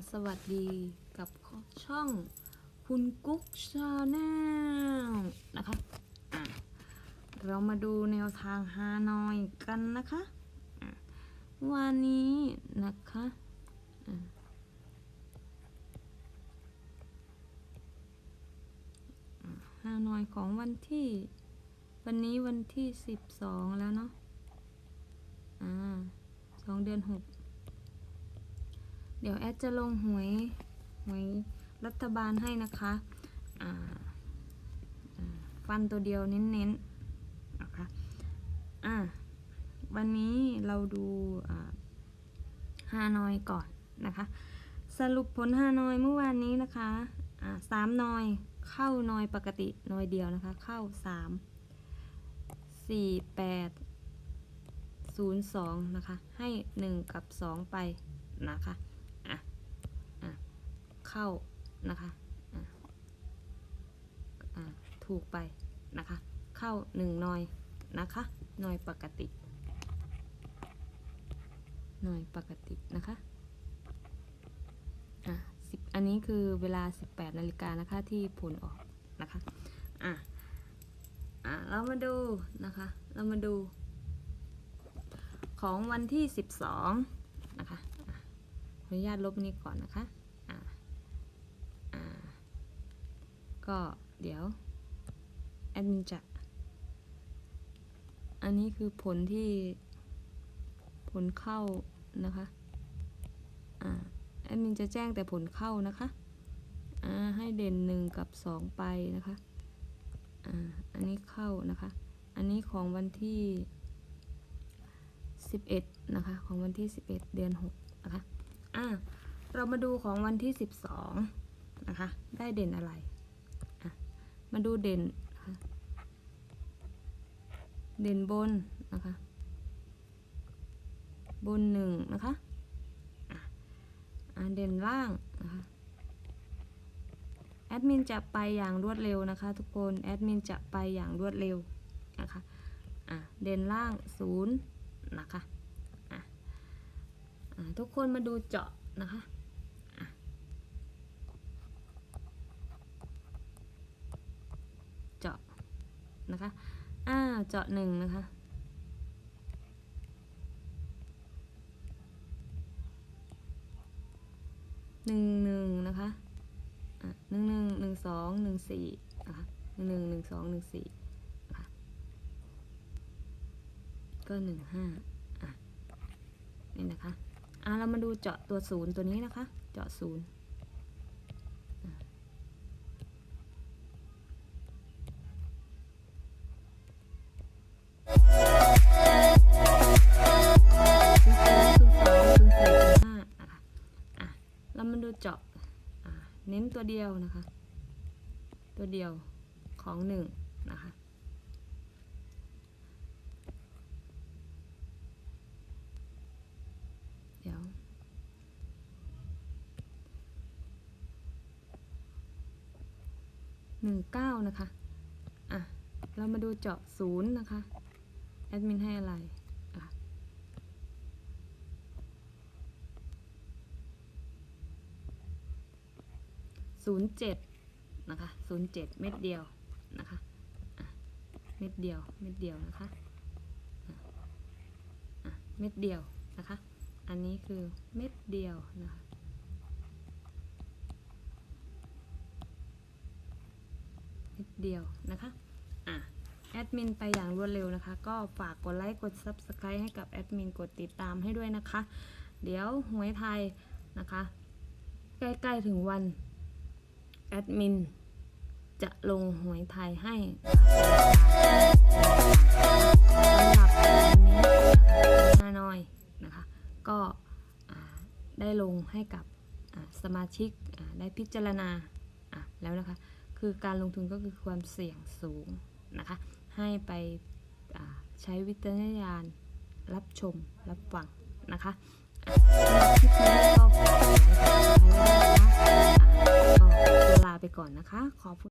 สวัสดีกับช่องคุณกุ๊กชาแนลนะคะะเรามาดูแนวทางฮานอยกันนะคะะวันนี้นะคะะฮานอยของวันที่ วันนี้วันที่สิบสองแล้วเนาะอ่าสองเดือนหก เดี๋ยวแอดจะลงหวยหวยรัฐบาลให้นะคะฟันตัวเดียวเน้นๆนะคะอ่าวันนี้เราดูฮานอยก่อนนะคะ สรุปผลฮานอยเมื่อวานนี้นะคะอ่าสามนอยเข้านอยปกตินอยเดียวนะคะ เข้าสามสี่แปดศูนย์สองนะคะ ให้หนึ่งกับสองไปนะคะ เข้านะคะถูกไปนะคะ เข้าหนึ่งหน่อยนะคะหน่อยปกติหน่อยปกตินะคะอะสิบอันนี้คือเวลา 18นาฬิกานะคะที่ผลออกนะคะอะอะเรามาดูนะคะ เรามาดู ของวันที่ 12 นะคะขออนุญาตลบนี้ก่อนนะคะ อ่า อ่า ก็เดี๋ยวแอดมินจะ อันนี้คือผลที่ผลเข้านะคะ อ่า แอดมินจะแจ้งแต่ผลเข้านะคะ อ่า ให้เด่นหนึ่งกับสองไปนะคะ อ่า อันนี้เข้านะคะ อันนี้ของวันที่สิบเอ็ดนะคะ ของวันที่สิบเอ็ดเดือนหกนะคะ อะเรามาดูของวันที่12นะคะ ได้เด่นอะไร มาดูเด่นนะคะเด่นบนนะคะ บนหนึ่งนะคะอะอะเด่นล่างนะคะแอดมินจะไปอย่างรวดเร็วนะคะ ทุกคนแอดมินจะไปอย่างรวดเร็วนะคะอะเด่นล่างศูนย์นะคะอะะทุกคนมาดูเจาะนะคะเจาะ นะคะ อ้าว เจาะหนึ่งนะคะ หนึ่งหนึ่งนะคะ อะหนึ่งหนึ่งหนึ่งสองหนึ่งสี่นะคะหนึ่งหนึ่งหนึ่งสองหนึ่งสี่นะคะก็หนึ่งห้าอะ นี่นะคะ อะ เรามาดูเจาะตัวศูนย์ตัวนี้นะคะ เจาะศูนย์ เน้นตัวเดียวนะคะ ตัวเดียวของหนึ่งนะคะเดี๋ยวหนึ่งเก้านะคะ อะ เรามาดูเจาะศูนย์นะคะ แอดมินให้อะไร ศูนย์เจ็ดนะคะศูนย์เจ็ดเม็ดเดียวนะคะ เม็ดเดียว เม็ดเดียวนะคะอะอะเม็ดเดียวนะคะ อันนี้คือเม็ดเดียวนะคะ เม็ดเดียวนะคะอะแอดมินไปอย่างรวดเร็วนะคะ ก็ฝากกดไลค์ กด Subscribe ให้กับแอดมิน กดติดตามให้ด้วยนะคะ เดี๋ยวหวยไทยนะคะ ใกล้ ๆ ถึงวัน แอดมินจะลงหวยไทยให้สำหรับวันนี้ฮานอยนะคะ ก็ได้ลงให้กับสมาชิกได้พิจารณาแล้วนะคะ คือการลงทุนก็คือความเสี่ยงสูงนะคะ ให้ไปใช้วิจารณญาณรับชมรับฟังนะคะอะสำหรับคลิปนี้ก็ขอไว้ก่อนนะคะอะ ไปก่อนนะคะ ขอบคุณ